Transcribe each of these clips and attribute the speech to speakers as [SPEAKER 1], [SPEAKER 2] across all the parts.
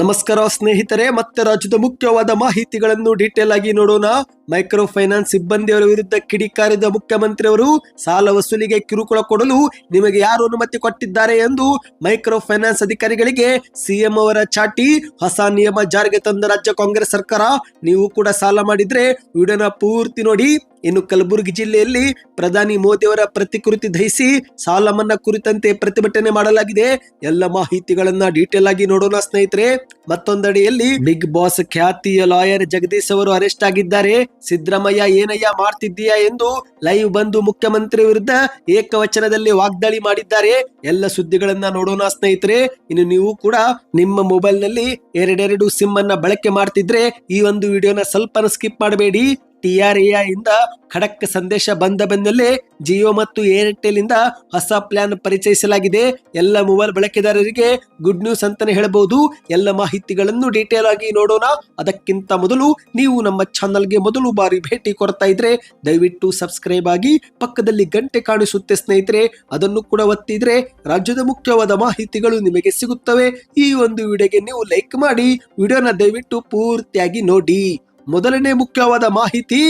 [SPEAKER 1] ನಮಸ್ಕಾರ ಸ್ನೇಹಿತರೆ, ಮತ್ತೆ ರಾಜ್ಯದ ಮುಖ್ಯವಾದ ಮಾಹಿತಿಗಳನ್ನು ಡೀಟೇಲ್ ಆಗಿ ನೋಡೋಣ. ಮೈಕ್ರೋ ಫೈನಾನ್ಸ್ ಸಿಬ್ಬಂದಿಯವರ ವಿರುದ್ಧ ಕಿಡಿಕಾರಿದ ಮುಖ್ಯಮಂತ್ರಿಯವರು ಸಾಲ ವಸೂಲಿಗೆ ಕಿರುಕುಳ ಕೊಡಲು ನಿಮಗೆ ಯಾರು ಅನುಮತಿ ಕೊಟ್ಟಿದ್ದಾರೆ ಎಂದು ಮೈಕ್ರೋ ಫೈನಾನ್ಸ್ ಅಧಿಕಾರಿಗಳಿಗೆ ಸಿಎಂ ಅವರ ಚಾಟಿ, ಹೊಸ ನಿಯಮ ಜಾರಿಗೆ ತಂದ ರಾಜ್ಯ ಕಾಂಗ್ರೆಸ್ ಸರ್ಕಾರ, ನೀವು ಕೂಡ ಸಾಲ ಮಾಡಿದ್ರೆ ವಿಡಿಯೋನ ಪೂರ್ತಿ ನೋಡಿ. ಇನ್ನು ಕಲಬುರಗಿ ಜಿಲ್ಲೆಯಲ್ಲಿ ಪ್ರಧಾನಿ ಮೋದಿಯವರ ಪ್ರತಿಕೃತಿ ದಹಿಸಿ ಸಾಲ ಮನ್ನಾ ಕುರಿತಂತೆ ಪ್ರತಿಭಟನೆ ಮಾಡಲಾಗಿದೆ. ಎಲ್ಲ ಮಾಹಿತಿಗಳನ್ನ ಡೀಟೇಲ್ ಆಗಿ ನೋಡೋಣ ಸ್ನೇಹಿತರೆ. ಮತ್ತೊಂದೆಡೆಯಲ್ಲಿ ಬಿಗ್ ಬಾಸ್ ಖ್ಯಾತಿಯ ಲಾಯರ್ ಜಗದೀಶ್ ಅವರು ಅರೆಸ್ಟ್ ಆಗಿದ್ದಾರೆ. ಸಿದ್ದರಾಮಯ್ಯ ಏನಯ್ಯ ಮಾಡ್ತಿದ್ದೀಯಾ ಎಂದು ಲೈವ್ ಬಂದು ಮುಖ್ಯಮಂತ್ರಿ ವಿರುದ್ಧ ಏಕವಚನದಲ್ಲಿ ವಾಗ್ದಾಳಿ ಮಾಡಿದ್ದಾರೆ. ಎಲ್ಲ ಸುದ್ದಿಗಳನ್ನ ನೋಡೋಣ ಸ್ನೇಹಿತರೆ. ಇನ್ನು ನೀವು ಕೂಡ ನಿಮ್ಮ ಮೊಬೈಲ್ನಲ್ಲಿ ಎರಡೆರಡು ಸಿಮ್ ಅನ್ನ ಬಳಕೆ ಮಾಡ್ತಿದ್ರೆ ಈ ಒಂದು ವಿಡಿಯೋನ ಸ್ವಲ್ಪ ಸ್ಕಿಪ್ ಮಾಡಬೇಡಿ. ಇಂದ ಖಡಕ್ ಸಂದೇಶ ಬಂದ ಬೆನ್ನಲ್ಲೇ ಜಿಯೋ ಮತ್ತು ಏರ್ಟೆಲ್ ಇಂದ ಹೊಸ ಪ್ಲಾನ್ ಪರಿಚಯಿಸಲಾಗಿದೆ. ಎಲ್ಲ ಮೊಬೈಲ್ ಬಳಕೆದಾರರಿಗೆ ಗುಡ್ ನ್ಯೂಸ್ ಅಂತಾನೆ ಹೇಳಬಹುದು ಎಲ್ಲ ಮಾಹಿತಿಗಳನ್ನು ಡೀಟೇಲ್ ಆಗಿ ನೋಡೋಣ. ಅದಕ್ಕಿಂತ ಮೊದಲು ನೀವು ನಮ್ಮ ಚಾನಲ್ಗೆ ಮೊದಲು ಬಾರಿ ಭೇಟಿ ಕೊಡ್ತಾ ಇದ್ರೆ ದಯವಿಟ್ಟು ಸಬ್ಸ್ಕ್ರೈಬ್ ಆಗಿ ಪಕ್ಕದಲ್ಲಿ ಗಂಟೆ ಕಾಣಿಸುತ್ತೆ ಸ್ನೇಹಿತರೆ, ಅದನ್ನು ಕೂಡ ಒತ್ತಿದ್ರೆ ರಾಜ್ಯದ ಮುಖ್ಯವಾದ ಮಾಹಿತಿಗಳು ನಿಮಗೆ ಸಿಗುತ್ತವೆ. ಈ ಒಂದು ವಿಡಿಯೋಗೆ ನೀವು ಲೈಕ್ ಮಾಡಿ, ವಿಡಿಯೋನ ದಯವಿಟ್ಟು ಪೂರ್ತಿಯಾಗಿ ನೋಡಿ. ಮೊದಲನೇ ಮುಖ್ಯವಾದ ಮಾಹಿತಿ.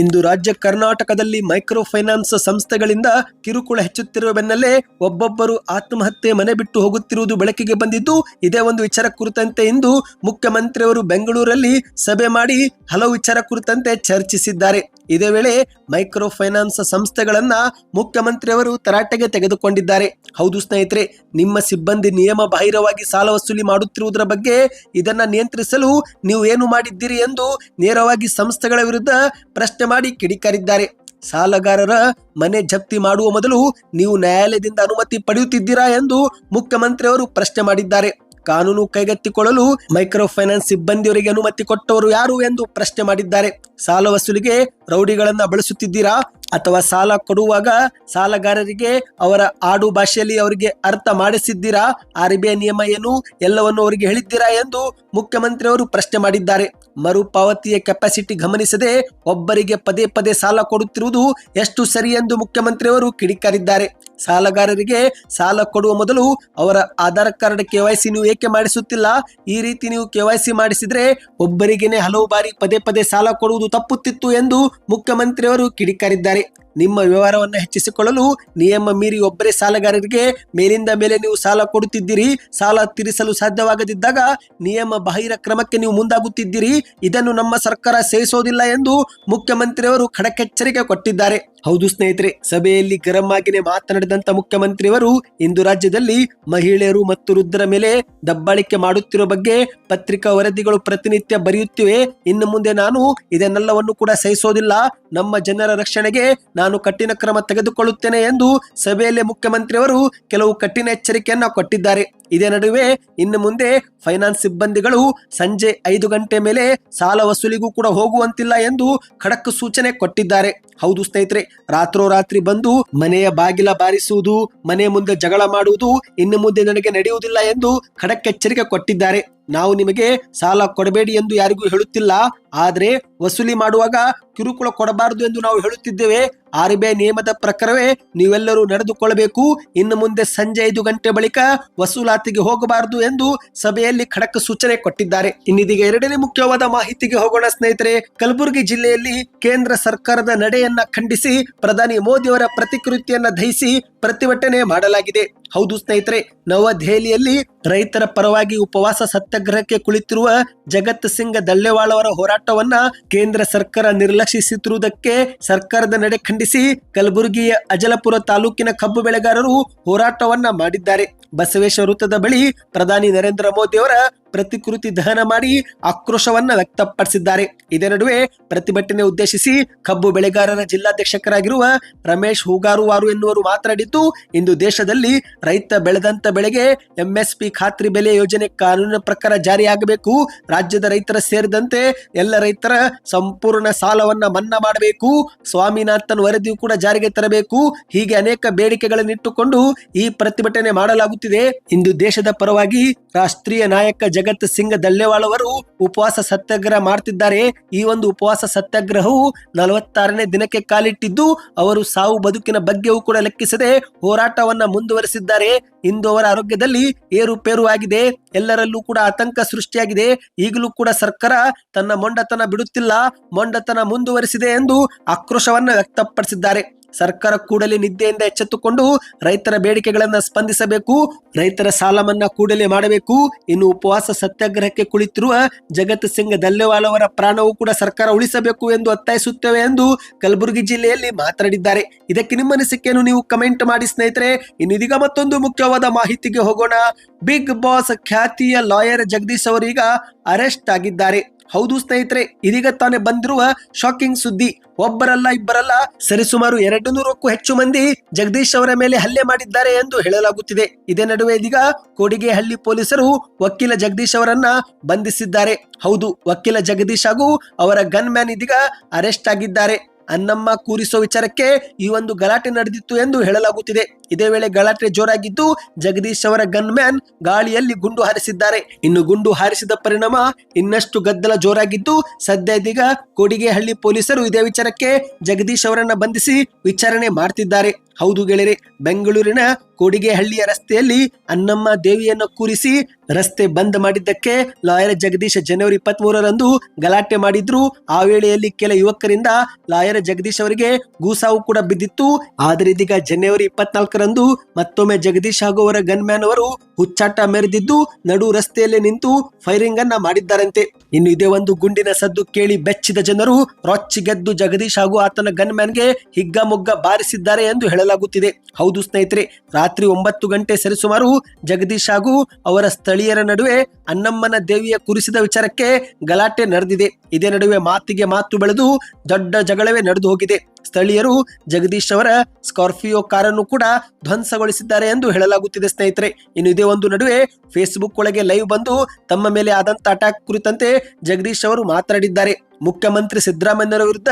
[SPEAKER 1] ಇಂದು ರಾಜ್ಯ ಕರ್ನಾಟಕದಲ್ಲಿ ಮೈಕ್ರೋ ಫೈನಾನ್ಸ್ ಸಂಸ್ಥೆಗಳಿಂದ ಕಿರುಕುಳ ಹೆಚ್ಚುತ್ತಿರುವ ಬೆನ್ನಲ್ಲೇ ಒಬ್ಬೊಬ್ಬರು ಆತ್ಮಹತ್ಯೆ ಮನೆ ಬಿಟ್ಟು ಹೋಗುತ್ತಿರುವುದು ಬೆಳಕಿಗೆ ಬಂದಿದ್ದು, ಇದೇ ಒಂದು ವಿಚಾರ ಕುರಿತಂತೆ ಇಂದು ಮುಖ್ಯಮಂತ್ರಿಯವರು ಬೆಂಗಳೂರಲ್ಲಿ ಸಭೆ ಮಾಡಿ ಹಲವು ವಿಚಾರ ಕುರಿತಂತೆ ಚರ್ಚಿಸಿದ್ದಾರೆ. ಇದೇ ವೇಳೆ ಮೈಕ್ರೋ ಫೈನಾನ್ಸ್ ಸಂಸ್ಥೆಗಳನ್ನ ಮುಖ್ಯಮಂತ್ರಿಯವರು ತರಾಟೆಗೆ ತೆಗೆದುಕೊಂಡಿದ್ದಾರೆ. ಹೌದು ಸ್ನೇಹಿತರೆ, ನಿಮ್ಮ ಸಿಬ್ಬಂದಿ ನಿಯಮ ಬಾಹಿರವಾಗಿ ಸಾಲ ವಸೂಲಿ ಮಾಡುತ್ತಿರುವುದರ ಬಗ್ಗೆ ಇದನ್ನ ನಿಯಂತ್ರಿಸಲು ನೀವು ಏನು ಮಾಡಿದ್ದೀರಿ ಎಂದು ನೇರವಾಗಿ ಸಂಸ್ಥೆಗಳ ವಿರುದ್ಧ ಪ್ರಶ್ನೆ ಮಾಡಿ ಕಿಡಿಕಾರಿದ್ದಾರೆ. ಸಾಲಗಾರರ ಮನೆ ಜಪ್ತಿ ಮಾಡುವ ಮೊದಲು ನೀವು ನ್ಯಾಯಾಲಯದಿಂದ ಅನುಮತಿ ಪಡೆಯುತ್ತಿದ್ದೀರಾ ಎಂದು ಮುಖ್ಯಮಂತ್ರಿಯವರು ಪ್ರಶ್ನೆ ಮಾಡಿದ್ದಾರೆ. ಕಾನೂನು ಕೈಗೆತ್ತಿಕೊಳ್ಳಲು ಮೈಕ್ರೋ ಫೈನಾನ್ಸ್ ಸಿಬ್ಬಂದಿಯವರಿಗೆ ಅನುಮತಿ ಕೊಟ್ಟವರು ಯಾರು ಎಂದು ಪ್ರಶ್ನೆ ಮಾಡಿದ್ದಾರೆ. ಸಾಲ ವಸೂಲಿಗೆ ರೌಡಿಗಳನ್ನ ಬಳಸುತ್ತಿದ್ದೀರಾ? ಅಥವಾ ಸಾಲ ಕೊಡುವಾಗ ಸಾಲಗಾರರಿಗೆ ಅವರ ಆಡು ಭಾಷೆಯಲ್ಲಿ ಅವರಿಗೆ ಅರ್ಥ ಮಾಡಿಸಿದ್ದೀರಾ? ಆರ್ ಬಿ ಐ ನಿಯಮ ಏನು? ಎಲ್ಲವನ್ನು ಅವರಿಗೆ ಹೇಳಿದ್ದೀರಾ ಎಂದು ಮುಖ್ಯಮಂತ್ರಿ ಅವರು ಪ್ರಶ್ನೆ ಮಾಡಿದ್ದಾರೆ. ಮರುಪಾವತಿಯ ಕೆಪಾಸಿಟಿ ಗಮನಿಸದೆ ಒಬ್ಬರಿಗೆ ಪದೇ ಪದೇ ಸಾಲ ಕೊಡುತ್ತಿರುವುದು ಎಷ್ಟು ಸರಿ ಎಂದು ಮುಖ್ಯಮಂತ್ರಿಯವರು ಕಿಡಿಕಾರಿದ್ದಾರೆ. ಸಾಲಗಾರರಿಗೆ ಸಾಲ ಕೊಡುವ ಮೊದಲು ಅವರ ಆಧಾರ್ ಕಾರ್ಡ್ ಕೆವೈಸಿ ನೀವು ಏಕೆ ಮಾಡಿಸುತ್ತಿಲ್ಲ? ಈ ರೀತಿ ನೀವು ಕೆವೈಸಿ ಮಾಡಿಸಿದ್ರೆ ಒಬ್ಬರಿಗೇನೆ ಹಲವು ಬಾರಿ ಪದೇ ಪದೇ ಸಾಲ ಕೊಡುವುದು ತಪ್ಪುತ್ತಿತ್ತು ಎಂದು ಮುಖ್ಯಮಂತ್ರಿಯವರು ಕಿಡಿಕಾರಿದ್ದಾರೆ. ನಿಮ್ಮ ವ್ಯವಹಾರವನ್ನು ಹೆಚ್ಚಿಸಿಕೊಳ್ಳಲು ನಿಯಮ ಮೀರಿ ಒಬ್ಬರೇ ಸಾಲಗಾರರಿಗೆ ಮೇಲಿಂದ ಮೇಲೆ ನೀವು ಸಾಲ ಕೊಡುತ್ತಿದ್ದೀರಿ, ಸಾಲ ತೀರಿಸಲು ಸಾಧ್ಯವಾಗದಿದ್ದಾಗ ನಿಯಮ ಬಾಹಿರ ಕ್ರಮಕ್ಕೆ ನೀವು ಮುಂದಾಗುತ್ತಿದ್ದೀರಿ, ಇದನ್ನು ನಮ್ಮ ಸರ್ಕಾರ ಸೇರಿಸೋದಿಲ್ಲ ಎಂದು ಮುಖ್ಯಮಂತ್ರಿಯವರು ಖಡಕೆಚ್ಚರಿಕೆ ಕೊಟ್ಟಿದ್ದಾರೆ. ಹೌದು ಸ್ನೇಹಿತರೆ, ಸಭೆಯಲ್ಲಿ ಗರಂ ಆಗಿನೇ ಮಾತನಾಡಿದಂತ ಮುಖ್ಯಮಂತ್ರಿಯವರು ಇಂದು ರಾಜ್ಯದಲ್ಲಿ ಮಹಿಳೆಯರು ಮತ್ತು ವೃದ್ಧರ ಮೇಲೆ ದಬ್ಬಾಳಿಕೆ ಮಾಡುತ್ತಿರುವ ಬಗ್ಗೆ ಪತ್ರಿಕಾ ವರದಿಗಳು ಪ್ರತಿನಿತ್ಯ ಬರೆಯುತ್ತಿವೆ. ಇನ್ನು ಮುಂದೆ ನಾನು ಇದನ್ನೆಲ್ಲವನ್ನು ಕೂಡ ಸಹಿಸೋದಿಲ್ಲ. ನಮ್ಮ ಜನರ ರಕ್ಷಣೆಗೆ ನಾನು ಕಠಿಣ ಕ್ರಮ ತೆಗೆದುಕೊಳ್ಳುತ್ತೇನೆ ಎಂದು ಸಭೆಯಲ್ಲಿ ಮುಖ್ಯಮಂತ್ರಿಯವರು ಕೆಲವು ಕಠಿಣ ಎಚ್ಚರಿಕೆಯನ್ನ ಕೊಟ್ಟಿದ್ದಾರೆ. ಇದೇ ನಡುವೆ ಇನ್ನು ಮುಂದೆ ಫೈನಾನ್ಸ್ ಸಿಬ್ಬಂದಿಗಳು ಸಂಜೆ ಐದು ಗಂಟೆ ಮೇಲೆ ಸಾಲ ವಸೂಲಿಗೂ ಕೂಡ ಹೋಗುವಂತಿಲ್ಲ ಎಂದು ಖಡಕ್ ಸೂಚನೆ ಕೊಟ್ಟಿದ್ದಾರೆ. ಹೌದು ಸ್ನೇಹಿತರೆ ರಾತ್ರೋರಾತ್ರಿ ಬಂದು ಮನೆಯ ಬಾಗಿಲ ಬಾರಿಸುವುದು, ಮನೆ ಮುಂದೆ ಜಗಳ ಮಾಡುವುದು ಇನ್ನು ಮುಂದೆ ನನಗೆ ನಡೆಯುವುದಿಲ್ಲ ಎಂದು ಖಡಕ್ ಎಚ್ಚರಿಕೆ ಕೊಟ್ಟಿದ್ದಾರೆ. ನಾವು ನಿಮಗೆ ಸಾಲ ಕೊಡಬೇಡಿ ಎಂದು ಯಾರಿಗೂ ಹೇಳುತ್ತಿಲ್ಲ. ಆದರೆ ವಸೂಲಿ ಮಾಡುವಾಗ ಕಿರುಕುಳ ಕೊಡಬಾರದು ಎಂದು ನಾವು ಹೇಳುತ್ತಿದ್ದೇವೆ. ಆರ್ ಬಿ ನಿಯಮದ ಪ್ರಕಾರವೇ ನೀವೆಲ್ಲರೂ ನಡೆದುಕೊಳ್ಳಬೇಕು. ಇನ್ನು ಮುಂದೆ ಸಂಜೆ ಐದು ಗಂಟೆ ಬಳಿಕ ವಸೂಲಾತಿಗೆ ಹೋಗಬಾರದು ಎಂದು ಸಭೆಯಲ್ಲಿ ಖಡಕ್ ಸೂಚನೆ ಕೊಟ್ಟಿದ್ದಾರೆ. ಇನ್ನಿದೀಗ ಎರಡನೇ ಮುಖ್ಯವಾದ ಮಾಹಿತಿಗೆ ಹೋಗೋಣ ಸ್ನೇಹಿತರೆ. ಕಲಬುರಗಿ ಜಿಲ್ಲೆಯಲ್ಲಿ ಕೇಂದ್ರ ಸರ್ಕಾರದ ನಡೆಯನ್ನ ಖಂಡಿಸಿ ಪ್ರಧಾನಿ ಮೋದಿಯವರ ಪ್ರತಿಕೃತಿಯನ್ನ ದಹಿಸಿ ಪ್ರತಿಭಟನೆ ಮಾಡಲಾಗಿದೆ. ಹೌದು ಸ್ನೇಹಿತರೆ, ನವದೆಹಲಿಯಲ್ಲಿ ರೈತರ ಪರವಾಗಿ ಉಪವಾಸ ಸತ್ಯಾಗ್ರಹಕ್ಕೆ ಕುಳಿತಿರುವ ಜಗತ್ ಸಿಂಗ್ ದಲ್ಲೇವಾಳ ಅವರ ಹೋರಾಟವನ್ನ ಕೇಂದ್ರ ಸರ್ಕಾರ ನಿರ್ಲಕ್ಷಿಸುತ್ತಿರುವುದಕ್ಕೆ ಸರ್ಕಾರದ ನಡೆ ಖಂಡಿಸಿ ಕಲಬುರಗಿಯ ಅಜಲಪುರ ತಾಲೂಕಿನ ಕಬ್ಬು ಬೆಳೆಗಾರರು ಹೋರಾಟವನ್ನ ಮಾಡಿದ್ದಾರೆ. ಬಸವೇಶ್ವರ ವೃತ್ತದ ಬಳಿ ಪ್ರಧಾನಿ ನರೇಂದ್ರ ಮೋದಿ ಅವರ ಪ್ರತಿಕೃತಿ ದಹನ ಮಾಡಿ ಆಕ್ರೋಶವನ್ನ ವ್ಯಕ್ತಪಡಿಸಿದ್ದಾರೆ. ಇದೇ ನಡುವೆ ಪ್ರತಿಭಟನೆ ಉದ್ದೇಶಿಸಿ ಕಬ್ಬು ಬೆಳೆಗಾರರ ಜಿಲ್ಲಾಧ್ಯಕ್ಷಕರಾಗಿರುವ ರಮೇಶ್ ಹೂಗಾರುವಾರು ಎನ್ನುವರು ಮಾತನಾಡಿದ್ದು, ಇಂದು ದೇಶದಲ್ಲಿ ರೈತ ಬೆಳೆದಂತ ಬೆಳೆಗೆ ಎಂಎಸ್ಪಿ ಖಾತ್ರಿ ಬೆಲೆ ಯೋಜನೆ ಕಾನೂನಿನ ಪ್ರಕಾರ ಜಾರಿಯಾಗಬೇಕು. ರಾಜ್ಯದ ರೈತರ ಸೇರಿದಂತೆ ಎಲ್ಲ ರೈತರ ಸಂಪೂರ್ಣ ಸಾಲವನ್ನ ಮನ್ನಾ ಮಾಡಬೇಕು. ಸ್ವಾಮಿನಾಥನ್ ವರದಿಯು ಕೂಡ ಜಾರಿಗೆ ತರಬೇಕು. ಹೀಗೆ ಅನೇಕ ಬೇಡಿಕೆಗಳನ್ನಿಟ್ಟುಕೊಂಡು ಈ ಪ್ರತಿಭಟನೆ ಮಾಡಲಾಗುತ್ತಿದೆ. ಇಂದು ದೇಶದ ಪರವಾಗಿ ರಾಷ್ಟ್ರೀಯ ನಾಯಕ ಜಗತ್ ಜಗತ್ ಸಿಂಗ್ ದಲ್ಲೆವಾಳವರು ಅವರು ಉಪವಾಸ ಸತ್ಯಾಗ್ರಹ ಮಾಡ್ತಿದ್ದಾರೆ. ಈ ಒಂದು ಉಪವಾಸ ಸತ್ಯಾಗ್ರಹವು ನಲವತ್ತಾರನೇ ದಿನಕ್ಕೆ ಕಾಲಿಟ್ಟಿದ್ದು ಅವರು ಸಾವು ಬದುಕಿನ ಬಗ್ಗೆಯೂ ಕೂಡ ಲೆಕ್ಕಿಸದೆ ಹೋರಾಟವನ್ನ ಮುಂದುವರೆಸಿದ್ದಾರೆ. ಇಂದು ಅವರ ಆರೋಗ್ಯದಲ್ಲಿ ಏರುಪೇರು ಆಗಿದೆ. ಎಲ್ಲರಲ್ಲೂ ಕೂಡ ಆತಂಕ ಸೃಷ್ಟಿಯಾಗಿದೆ. ಈಗಲೂ ಕೂಡ ಸರ್ಕಾರ ತನ್ನ ಮೊಂಡತನ ಬಿಡುತ್ತಿಲ್ಲ. ಮೊಂಡತನ ಮುಂದುವರಿಸಿದೆ ಎಂದು ಆಕ್ರೋಶವನ್ನ ವ್ಯಕ್ತಪಡಿಸಿದ್ದಾರೆ. ಸರ್ಕಾರ ಕೂಡಲೇ ನಿದ್ದೆಯಿಂದ ಎಚ್ಚೆತ್ತುಕೊಂಡು ರೈತರ ಬೇಡಿಕೆಗಳನ್ನು ಸ್ಪಂದಿಸಬೇಕು, ರೈತರ ಸಾಲ ಮನ್ನಾ ಕೂಡಲೇ ಮಾಡಬೇಕು. ಇನ್ನು ಉಪವಾಸ ಸತ್ಯಾಗ್ರಹಕ್ಕೆ ಕುಳಿತಿರುವ ಜಗತ್ ಸಿಂಗ್ ದಲ್ಲೆವಾಲ್ ಅವರ ಪ್ರಾಣವೂ ಕೂಡ ಸರ್ಕಾರ ಉಳಿಸಬೇಕು ಎಂದು ಒತ್ತಾಯಿಸುತ್ತೇವೆ ಎಂದು ಕಲಬುರಗಿ ಜಿಲ್ಲೆಯಲ್ಲಿ ಮಾತನಾಡಿದ್ದಾರೆ. ಇದಕ್ಕೆ ನಿಮ್ಮ ಅನಿಸಿಕೆಯನ್ನು ನೀವು ಕಮೆಂಟ್ ಮಾಡಿ ಸ್ನೇಹಿತರೆ. ಇನ್ನು ಇದೀಗ ಮತ್ತೊಂದು ಮುಖ್ಯವಾದ ಮಾಹಿತಿಗೆ ಹೋಗೋಣ. ಬಿಗ್ ಬಾಸ್ ಖ್ಯಾತಿಯ ಲಾಯರ್ ಜಗದೀಶ್ ಅವರೀಗ ಅರೆಸ್ಟ್ ಆಗಿದ್ದಾರೆ. ಹೌದು ಸ್ನೇಹಿತರೆ, ಇದೀಗ ತಾನೇ ಬಂದಿರುವ ಶಾಕಿಂಗ್ ಸುದ್ದಿ. ಒಬ್ಬರಲ್ಲ ಇಬ್ಬರಲ್ಲ ಸರಿಸುಮಾರು ಎರಡು ನೂರಕ್ಕೂ ಹೆಚ್ಚು ಮಂದಿ ಜಗದೀಶ್ ಅವರ ಮೇಲೆ ಹಲ್ಲೆ ಮಾಡಿದ್ದಾರೆ ಎಂದು ಹೇಳಲಾಗುತ್ತಿದೆ. ಇದೇ ನಡುವೆ ಇದೀಗ ಕೋಡಿಗೆಹಳ್ಳಿ ಪೊಲೀಸರು ವಕೀಲ ಜಗದೀಶ್ ಅವರನ್ನ ಬಂಧಿಸಿದ್ದಾರೆ. ಹೌದು, ವಕೀಲ ಜಗದೀಶ್ ಹಾಗೂ ಅವರ ಗನ್ ಮ್ಯಾನ್ ಇದೀಗ ಅರೆಸ್ಟ್ ಆಗಿದ್ದಾರೆ. ಅನ್ನಮ್ಮ ಕೂರಿಸೋ ವಿಚಾರಕ್ಕೆ ಈ ಒಂದು ಗಲಾಟೆ ನಡೆದಿತ್ತು ಎಂದು ಹೇಳಲಾಗುತ್ತಿದೆ. ಇದೇ ವೇಳೆ ಗಲಾಟೆ ಜೋರಾಗಿದ್ದು ಜಗದೀಶ್ ಅವರ ಗನ್ ಮ್ಯಾನ್ ಗಾಳಿಯಲ್ಲಿ ಗುಂಡು ಹಾರಿಸಿದ್ದಾರೆ. ಇನ್ನು ಗುಂಡು ಹಾರಿಸಿದ ಪರಿಣಾಮ ಇನ್ನಷ್ಟು ಗದ್ದಲ ಜೋರಾಗಿದ್ದು ಸದ್ಯ ಇದೀಗ ಕೋಡಿಗೆಹಳ್ಳಿ ಪೊಲೀಸರು ಇದೇ ವಿಚಾರಕ್ಕೆ ಜಗದೀಶ್ ಅವರನ್ನ ಬಂಧಿಸಿ ವಿಚಾರಣೆ ಮಾಡ್ತಿದ್ದಾರೆ. ಹೌದು ಗೆಳೆಯರೆ, ಬೆಂಗಳೂರಿನ ಕೋಡಿಗೆಹಳ್ಳಿಯ ರಸ್ತೆಯಲ್ಲಿ ಅನ್ನಮ್ಮ ದೇವಿಯನ್ನು ಕೂರಿಸಿ ರಸ್ತೆ ಬಂದ್ ಮಾಡಿದ್ದಕ್ಕೆ ಲಾಯರ್ ಜಗದೀಶ್ ಜನವರಿ ಇಪ್ಪತ್ತ್ ಮೂರರಂದು ಗಲಾಟೆ ಮಾಡಿದ್ರು. ಆ ವೇಳೆಯಲ್ಲಿ ಕೆಲ ಯುವಕರಿಂದ ಲಾಯರ್ ಜಗದೀಶ್ ಅವರಿಗೆ ಗೂಸಾವು ಕೂಡ ಬಿದ್ದಿತ್ತು. ಆದರೆ ಇದೀಗ ಜನವರಿ ಇಪ್ಪತ್ನಾಲ್ಕರಂದು ಮತ್ತೊಮ್ಮೆ ಜಗದೀಶ್ ಹಾಗೂ ಅವರ ಗನ್ ಮ್ಯಾನ್ ಅವರು ಹುಚ್ಚಾಟ ಮೆರೆದಿದ್ದು, ನಡು ರಸ್ತೆಯಲ್ಲೇ ನಿಂತು ಫೈರಿಂಗ್ ಅನ್ನ ಮಾಡಿದ್ದಾರಂತೆ. ಇನ್ನು ಇದೇ ಒಂದು ಗುಂಡಿನ ಸದ್ದು ಕೇಳಿ ಬೆಚ್ಚಿದ ಜನರು ರೊಚ್ಚಿಗೆದ್ದು ಜಗದೀಶ್ ಹಾಗೂ ಆತನ ಗನ್ ಮ್ಯಾನ್ಗೆ ಹಿಗ್ಗಮೊಗ್ಗ ಬಾರಿಸಿದ್ದಾರೆ ಎಂದು ಹೇಳಲಾಗುತ್ತಿದೆ. ಹೌದು ಸ್ನೇಹಿತರೆ ರಾತ್ರಿ ಒಂಬತ್ತು ಗಂಟೆ ಸರಿಸುಮಾರು ಜಗದೀಶ್ ಹಾಗೂ ಅವರ ಸ್ಥಳೀಯರ ನಡುವೆ ಅನ್ನಮ್ಮನ ದೇವಿಯ ಕುರಿಸಿದ ವಿಚಾರಕ್ಕೆ ಗಲಾಟೆ ನಡೆದಿದೆ. ಇದೇ ನಡುವೆ ಮಾತಿಗೆ ಮಾತು ಬೆಳೆದು ದೊಡ್ಡ ಜಗಳವೇ ನಡೆದು ಹೋಗಿದೆ. ಸ್ಥಳೀಯರು ಜಗದೀಶ್ ಅವರ ಸ್ಕಾರ್ಪಿಯೋ ಕಾರನ್ನು ಕೂಡ ಧ್ವಂಸಗೊಳಿಸಿದ್ದಾರೆ ಎಂದು ಹೇಳಲಾಗುತ್ತಿದೆ ಸ್ನೇಹಿತರೆ. ಇನ್ನು ಇದೇ ಒಂದು ನಡುವೆ ಫೇಸ್ಬುಕ್ ಒಳಗೆ ಲೈವ್ ಬಂದು ತಮ್ಮ ಮೇಲೆ ಆದಂತ ಅಟ್ಯಾಕ್ ಕುರಿತಂತೆ ಜಗದೀಶ್ ಅವರು ಮಾತನಾಡಿದ್ದಾರೆ. ಮುಖ್ಯಮಂತ್ರಿ ಸಿದ್ದರಾಮಯ್ಯರ ವಿರುದ್ಧ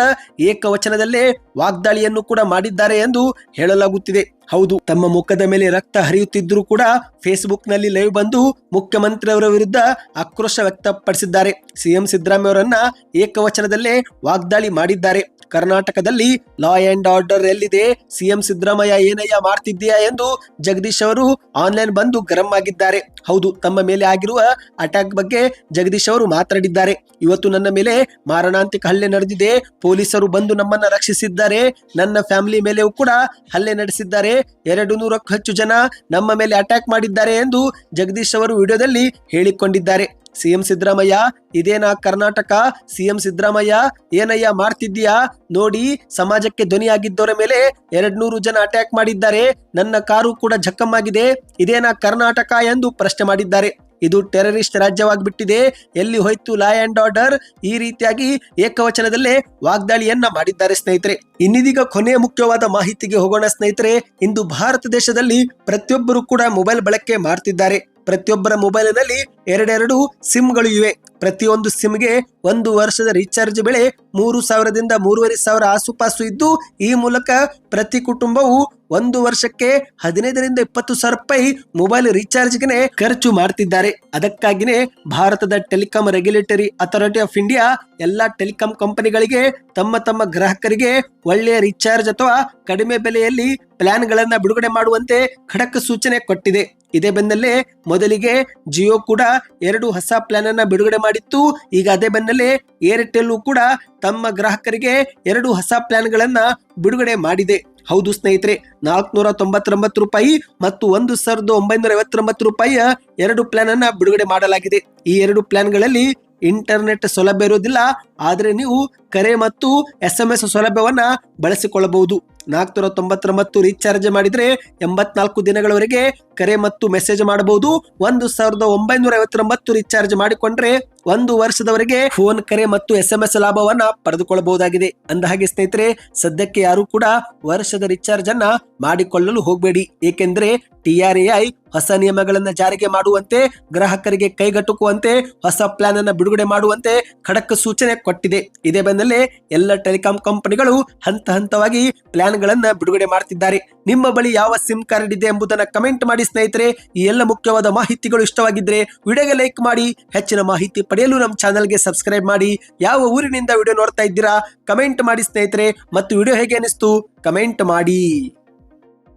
[SPEAKER 1] ಏಕವಚನದಲ್ಲೇ ವಾಗ್ದಾಳಿಯನ್ನು ಕೂಡ ಮಾಡಿದ್ದಾರೆ ಎಂದು ಹೇಳಲಾಗುತ್ತಿದೆ. ಹೌದು, ತಮ್ಮ ಮುಖದ ಮೇಲೆ ರಕ್ತ ಹರಿಯುತ್ತಿದ್ದರೂ ಕೂಡ ಫೇಸ್ಬುಕ್ನಲ್ಲಿ ಲೈವ್ ಬಂದು ಮುಖ್ಯಮಂತ್ರಿಯವರ ವಿರುದ್ಧ ಆಕ್ರೋಶ ವ್ಯಕ್ತಪಡಿಸಿದ್ದಾರೆ. ಸಿಎಂ ಸಿದ್ದರಾಮಯ್ಯ ಅವರನ್ನ ಏಕವಚನದಲ್ಲೇ ವಾಗ್ದಾಳಿ ಮಾಡಿದ್ದಾರೆ. ಕರ್ನಾಟಕದಲ್ಲಿ ಲಾ ಅಂಡ್ ಆರ್ಡರ್ ಎಲ್ಲಿದೆ? ಸಿಎಂ ಸಿದ್ದರಾಮಯ್ಯ ಏನಯ್ಯ ಮಾಡ್ತಿದ್ದೀಯಾ ಎಂದು ಜಗದೀಶ್ ಅವರು ಆನ್ಲೈನ್ ಬಂದು ಗರಂ ಆಗಿದ್ದಾರೆ. ಹೌದು, ತಮ್ಮ ಮೇಲೆ ಆಗಿರುವ ಅಟ್ಯಾಕ್ ಬಗ್ಗೆ ಜಗದೀಶ್ ಅವರು ಮಾತಾಡಿದ್ದಾರೆ. ಇವತ್ತು ನನ್ನ ಮೇಲೆ ಮಾರಣಾಂತಿಕ ಹಲ್ಲೆ ನಡೆದಿದೆ. ಪೊಲೀಸರು ಬಂದು ನಮ್ಮನ್ನ ರಕ್ಷಿಸಿದ್ದಾರೆ. ನನ್ನ ಫ್ಯಾಮಿಲಿ ಮೇಲೆಯೂ ಕೂಡ ಹಲ್ಲೆ ನಡೆಸಿದ್ದಾರೆ. ಎರಡು ನೂರಕ್ಕೂ ಹೆಚ್ಚು ಜನ ನಮ್ಮ ಮೇಲೆ ಅಟ್ಯಾಕ್ ಮಾಡಿದ್ದಾರೆ ಎಂದು ಜಗದೀಶ್ ಅವರು ವಿಡಿಯೋದಲ್ಲಿ ಹೇಳಿಕೊಂಡಿದ್ದಾರೆ. ಸಿಎಂ ಸಿದ್ದರಾಮಯ್ಯ, ಇದೇನಾ ಕರ್ನಾಟಕ? ಸಿಎಂ ಸಿದ್ದರಾಮಯ್ಯ, ಏನಯ್ಯ ಮಾಡ್ತಿದ್ದೀಯಾ? ನೋಡಿ, ಸಮಾಜಕ್ಕೆ ಧ್ವನಿಯಾಗಿದ್ದವರ ಮೇಲೆ ಎರಡ್ ನೂರು ಜನ ಅಟ್ಯಾಕ್ ಮಾಡಿದ್ದಾರೆ. ನನ್ನ ಕಾರು ಕೂಡ ಜಖಮ್ಮಾಗಿದೆ ಇದೇನಾ ಕರ್ನಾಟಕ ಎಂದು ಪ್ರಶ್ನೆ ಮಾಡಿದ್ದಾರೆ. ಇದು ಟೆರರಿಸ್ಟ್ ರಾಜ್ಯವಾಗಿಬಿಟ್ಟಿದೆ. ಎಲ್ಲಿ ಹೋಯ್ತು ಲಾ ಅಂಡ್ ಆರ್ಡರ್ ಈ ರೀತಿಯಾಗಿ ಏಕವಚನದಲ್ಲೇ ವಾಗ್ದಾಳಿಯನ್ನ ಮಾಡಿದ್ದಾರೆ ಸ್ನೇಹಿತರೆ. ಇನ್ನಿದೀಗ ಕೊನೆಯ ಮುಖ್ಯವಾದ ಮಾಹಿತಿಗೆ ಹೋಗೋಣ ಸ್ನೇಹಿತರೆ. ಇಂದು ಭಾರತ ದೇಶದಲ್ಲಿ ಪ್ರತಿಯೊಬ್ಬರು ಕೂಡ ಮೊಬೈಲ್ ಬಳಕೆ ಮಾಡ್ತಿದ್ದಾರೆ. ಪ್ರತಿಯೊಬ್ಬರ ಮೊಬೈಲಿನಲ್ಲಿ ಎರಡೆರಡು ಸಿಮ್ಗಳು ಇವೆ. ಪ್ರತಿಯೊಂದು ಸಿಮ್ಗೆ ಒಂದು ವರ್ಷದ ರೀಚಾರ್ಜ್ ಬೆಲೆ ಮೂರು ಸಾವಿರದಿಂದ ಮೂರುವರೆ ಸಾವಿರ ಆಸುಪಾಸು ಇದ್ದು, ಈ ಮೂಲಕ ಪ್ರತಿ ಕುಟುಂಬವು ಒಂದು ವರ್ಷಕ್ಕೆ ಹದಿನೈದರಿಂದ ಇಪ್ಪತ್ತು ಸಾವಿರ ರೂಪಾಯಿ ಮೊಬೈಲ್ ರೀಚಾರ್ಜ್ಗೆ ಖರ್ಚು ಮಾಡ್ತಿದ್ದಾರೆ. ಅದಕ್ಕಾಗಿನೇ ಭಾರತದ telecom regulatory authority of India ಎಲ್ಲಾ ಟೆಲಿಕಾಂ ಕಂಪನಿಗಳಿಗೆ, ತಮ್ಮ ತಮ್ಮ ಗ್ರಾಹಕರಿಗೆ ಒಳ್ಳೆಯ ರೀಚಾರ್ಜ್ ಅಥವಾ ಕಡಿಮೆ ಬೆಲೆಯಲ್ಲಿ ಪ್ಲಾನ್ ಗಳನ್ನ ಬಿಡುಗಡೆ ಮಾಡುವಂತೆ ಖಡಕ್ ಸೂಚನೆ ಕೊಟ್ಟಿದೆ. ಇದೇ ಬೆನ್ನಲ್ಲೇ ಮೊದಲಿಗೆ ಜಿಯೋ ಕೂಡ ಎರಡು ಹೊಸ ಪ್ಲಾನ್ ಅನ್ನ ಬಿಡುಗಡೆ ಮಾಡಿತ್ತು. ಈಗ ಅದೇ ಬೆನ್ನಲ್ಲೇ ಏರ್ಟೆಲ್ ಕೂಡ ತಮ್ಮ ಗ್ರಾಹಕರಿಗೆ ಎರಡು ಹೊಸ ಪ್ಲಾನ್ ಗಳನ್ನ ಬಿಡುಗಡೆ ಮಾಡಿದೆ. ಹೌದು ಸ್ನೇಹಿತರೆ, ನಾಲ್ಕುನೂರ ತೊಂಬತ್ತೊಂಬತ್ತು ರೂಪಾಯಿ ಮತ್ತು ಒಂದು ಸಾವಿರದ ಒಂಬೈನೂರ ಐವತ್ತೊಂಬತ್ತು ರೂಪಾಯಿಯ ಎರಡು ಪ್ಲಾನ್ ಅನ್ನ ಬಿಡುಗಡೆ ಮಾಡಲಾಗಿದೆ. ಈ ಎರಡು ಪ್ಲಾನ್ಗಳಲ್ಲಿ ಇಂಟರ್ನೆಟ್ ಸೌಲಭ್ಯ ಇರುವುದಿಲ್ಲ, ಆದರೆ ನೀವು ಕರೆ ಮತ್ತು ಎಸ್ ಎಂ ಎಸ್ ಸೌಲಭ್ಯವನ್ನ ಬಳಸಿಕೊಳ್ಳಬಹುದು. ನಾಲ್ಕುನೂರ ತೊಂಬತ್ತೊಂಬತ್ತು ರೀಚಾರ್ಜ್ ಮಾಡಿದರೆ ಎಂಬತ್ನಾಲ್ಕು ದಿನಗಳವರೆಗೆ ಕರೆ ಮತ್ತು ಮೆಸೇಜ್ ಮಾಡಬಹುದು. ಒಂದು ಸಾವಿರದ ಒಂಬೈನೂರ ಐವತ್ತೊಂಬತ್ತು ರೀಚಾರ್ಜ್ ಮಾಡಿಕೊಂಡ್ರೆ ಒಂದು ವರ್ಷದವರೆಗೆ ಫೋನ್, ಕರೆ ಮತ್ತು ಎಸ್ ಎಂ ಲಾಭವನ್ನ ಪಡೆದುಕೊಳ್ಳಬಹುದಾಗಿದೆ. ಅಂದ ಹಾಗೆ ಸ್ನೇಹಿತರೆ, ಸದ್ಯಕ್ಕೆ ಯಾರು ಕೂಡ ವರ್ಷದ ರಿಚಾರ್ಜ್ ಅನ್ನ ಮಾಡಿಕೊಳ್ಳಲು ಹೋಗಬೇಡಿ. ಏಕೆಂದ್ರೆ ಟಿಆರ್ಎಐ ಹೊಸ ನಿಯಮಗಳನ್ನ ಜಾರಿಗೆ ಮಾಡುವಂತೆ, ಗ್ರಾಹಕರಿಗೆ ಕೈಗೆಟುಕುವಂತೆ, ಹೊಸ ಪ್ಲಾನ್ ಅನ್ನ ಬಿಡುಗಡೆ ಮಾಡುವಂತೆ ಖಡಕ್ ಸೂಚನೆ ಕೊಟ್ಟಿದೆ. ಇದೇ ಬೆನ್ನಲ್ಲೇ ಎಲ್ಲ ಟೆಲಿಕಾಂ ಕಂಪನಿಗಳು ಹಂತ ಹಂತವಾಗಿ ಪ್ಲಾನ್ ಗಳನ್ನ ಬಿಡುಗಡೆ ಮಾಡ್ತಿದ್ದಾರೆ. ನಿಮ್ಮ ಬಳಿ ಯಾವ ಸಿಮ್ ಕಾರ್ಡ್ ಇದೆ ಎಂಬುದನ್ನ ಕಮೆಂಟ್ ಮಾಡಿ ಸ್ನೇಹಿತರೆ. ಈ ಎಲ್ಲ ಮುಖ್ಯವಾದ ಮಾಹಿತಿಗಳು ಇಷ್ಟವಾಗಿದ್ರೆ, ವಿಡಿಯೋಗೆ ಲೈಕ್ ಮಾಡಿ. ಹೆಚ್ಚಿನ ಮಾಹಿತಿ ಪಡೆಯಲು ನಮ್ಮ ಚಾನಲ್ಗೆ ಸಬ್ಸ್ಕ್ರೈಬ್ ಮಾಡಿ ಯಾವ ಊರಿನಿಂದ ವಿಡಿಯೋ ನೋಡ್ತಾ ಇದ್ದೀರಾ, ಕಮೆಂಟ್ ಮಾಡಿ ಸ್ನೇಹಿತರೆ. ಮತ್ತು ವಿಡಿಯೋ ಹೇಗೆ ಅನಿಸ್ತು, ಕಮೆಂಟ್ ಮಾಡಿ.